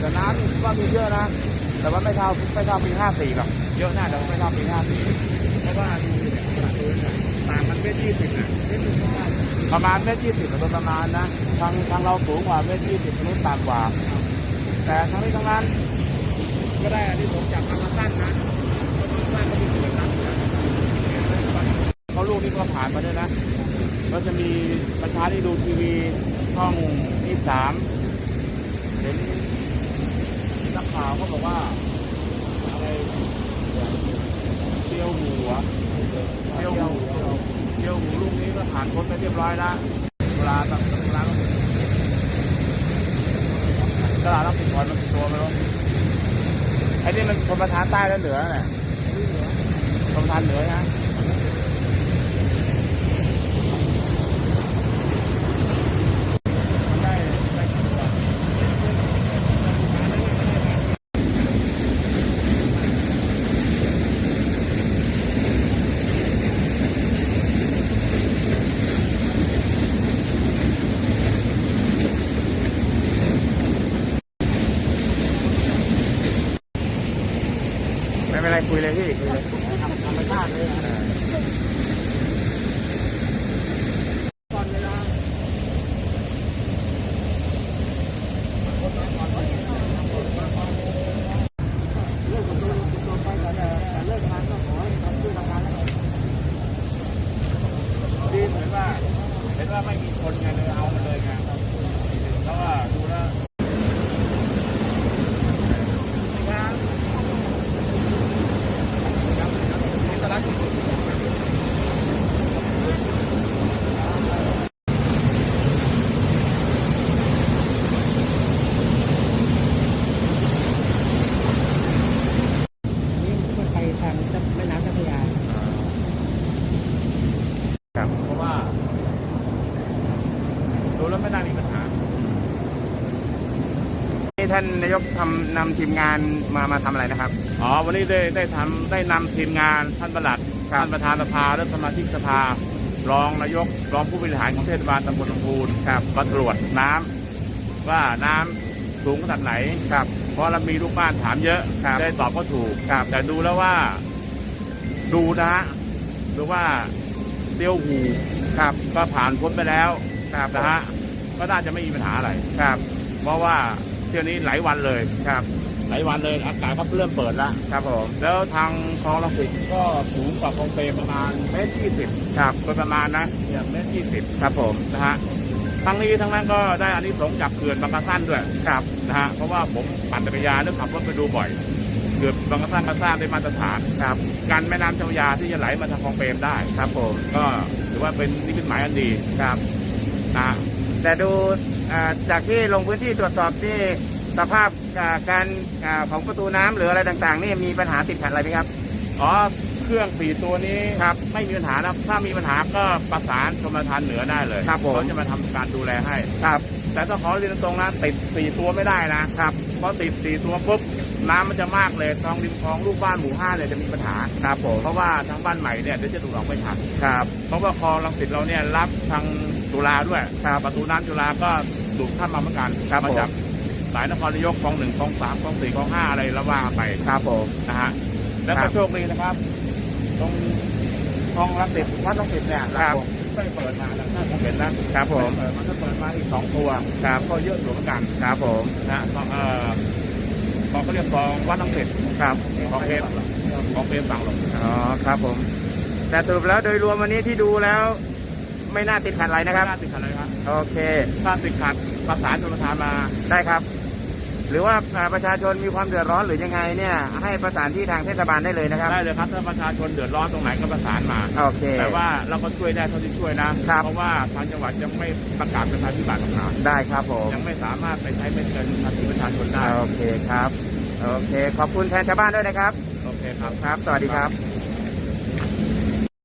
แต่น้ำก็มีเยอะนะ แต่ว่าไม่เท่าไม่เท่าปีห้าสี่หรอก เยอะน่าแต่ว่าไม่เท่าปีห้าสี่เพราะว่าดูเนี่ยขนาดดูเนี่ยต่างกันเมตรยี่สิบนะเมตรหนึ่งก็ได้ประมาณเมตรยี่สิบโดยประมาณนะ ทางทางเราสูงกว่าเมตรยี่สิบนู้นต่ำกว่า แต่ทั้งนี้ทั้งนั้นก็ได้อันนี้ผมจากทางสั้นนะเพราะว่าบ้านก็มีส่วนนะเขาลูกนี่ก็ผ่านมาด้วยนะ ก็จะมีประชาที่ดูทีวีช่องที่สามเห็นนักข่าวเขาบอกว่า อะไรเตียวหูเหรอเตียวหูเตียวหูลูกนี้ก็ผ่านพ้นไปเรียบร้อยแล้วเวลาตักเวลาต้องตลาดต้องติดบอลมันติดตัวไหมรู้ไอ้นี่มันคนประธานใต้แล้วเหนือแหละคนประธานเหนือนะ ได้ได้กี่ตัวไม่ เป็นไรคุยเลยพี่คุยเลยธรรมชาติเลยก่อนเวลาเลิกกับตัวตัวไปแต่แต่เลิกทันดีเหมือนว่าเห็นว่าไม่มีคนไงเลยเอามาเลยไงเพราะว่าดูแล้ว นี่มันไปทางแม่น้ำเจ้าพระยา ครับเพราะว่า ดูแล้วไม่น่ามีปัญหานี่ท่านนายกทำนำทีมงานมามาทำอะไรนะครับ อ๋อ วันนี้ได้ได้ทำได้นำทีมงานท่านประหลัดท่านประธานสภาและสมาชิกสภา รองนายก รองผู้บริหารของเทศบาลตำบลลำพูนครับมาตรวจน้ำว่าน้ำสูงขนาดไหนครับเพราะเรามีลูกบ้านถามเยอะครับได้ตอบก็ถูกครับแต่ดูแล้วว่า ดูนะฮะดูว่าเตียวหูครับก็ผ่านพ้นไปแล้ว ครับนะฮะก็น่าจะไม่มีปัญหาอะไรครับ เพราะว่าเที่ยวนี้หลายวันเลยครับหลายวันเลยอากาศก็เริ่มเปิดแล้วครับผมแล้วทางคลองลังสิตก็สูงกว่าคลองเปรมประมาณเมตรยี่สิบครับโดยประมาณนะเนี่ยเมตรยี่สิบครับผมนะฮะทั้งนี้ทั้งนั้นก็ได้อานิสงส์จากเขื่อนบางกะสั้นด้วยครับนะฮะเพราะว่าผมปั่นจักรยานหรือขับรถไปดูบ่อยเขื่อนบางกะสั้นก็สร้างได้มาตรฐานครับกันแม่น้ำเจ้าพระยาที่จะไหลมาทางคลองเปรมได้ครับผมก็ถือว่าเป็นนิมิตหมายอันดีครับ นะแต่ดูอ่าจากที่ลงพื้นที่ตรวจสอบที่สภาพอ่าการอ่าของประตูน้ำหรืออะไรต่างๆ นี่มีปัญหาติดขัดอะไรไหมครับ อ๋อเครื่องสี่ตัวนี้ครับไม่มีปัญหานะถ้ามีปัญหาก็ประสานกรมธรรม์เหนือได้เลยครับผม เขาจะมาทำการดูแลให้ ครับ แต่ต้องขอเรียนตรงๆนะติดสี่ตัวไม่ได้นะครับเพราะติดสี่ตัวปุ๊บน้ำมันจะมากเลยคลองริมคลองลูกบ้านหมู่ห้าเนี่ยจะมีปัญหา ครับผมเพราะว่าทางบ้านใหม่เนี่ยเดี๋ยวจะถูกออกไม่ทันครับ เพราะว่าคลองลังสิตเราเนี่ยรับทาง จุฬาด้วยครับประตูน้ำจุฬาก็ดูดข้ามมาเหมือนกันครับมาจากผมสายนครนายกคลองหนึ่งคลองสามคลองสี่คลองห้าอะไรแล้วว่าไปครับผมนะฮะแล้วคก็รับโชคดีนะครับ ตรงคลองลังสิตวัดลังสิตเนี่ยครับไม่เปิดมาแล้วน่าจะเห็นนะครับผมเปิดมันก็เปิดมาอีกสองตัวครับก็เยอะอยู่เหมือนกันครับผมนะคลองเอ่อคลองเขาเรียกคลองวัดลังสิตครับคลองเพมคลองเพมฝั่งลงอ๋อครับผม แต่สรุปแล้วโดยรวมวันนี้ที่ดูแล้ว ไม่น่าติดขัดอะไรนะครับถ้าติดขัดอะไรครับ โอเค ถ้าติดขัดประสานชนประทานมา ได้ครับ หรือว่าอ่าประชาชนมีความเดือดร้อนหรือยังไงเนี่ย ให้ประสานที่ทางเทศบาลได้เลยนะครับ ได้เลยครับ ถ้าประชาชนเดือดร้อนตรงไหนก็ประสานมา โอเค แต่ว่าเราก็ช่วยได้เท่าที่ช่วยนะครับเพราะว่าทางจังหวัดยังไม่ประกาศเป็นภัยพิบัติต่างได้ครับผมๆยังไม่สามารถไปใช้เป็นเงินภาษีประชาชนได้ โอเคครับ โอเค ขอบคุณแทนชาวบ้านด้วยนะครับ โอเคครับ ครับ สวัสดีครับ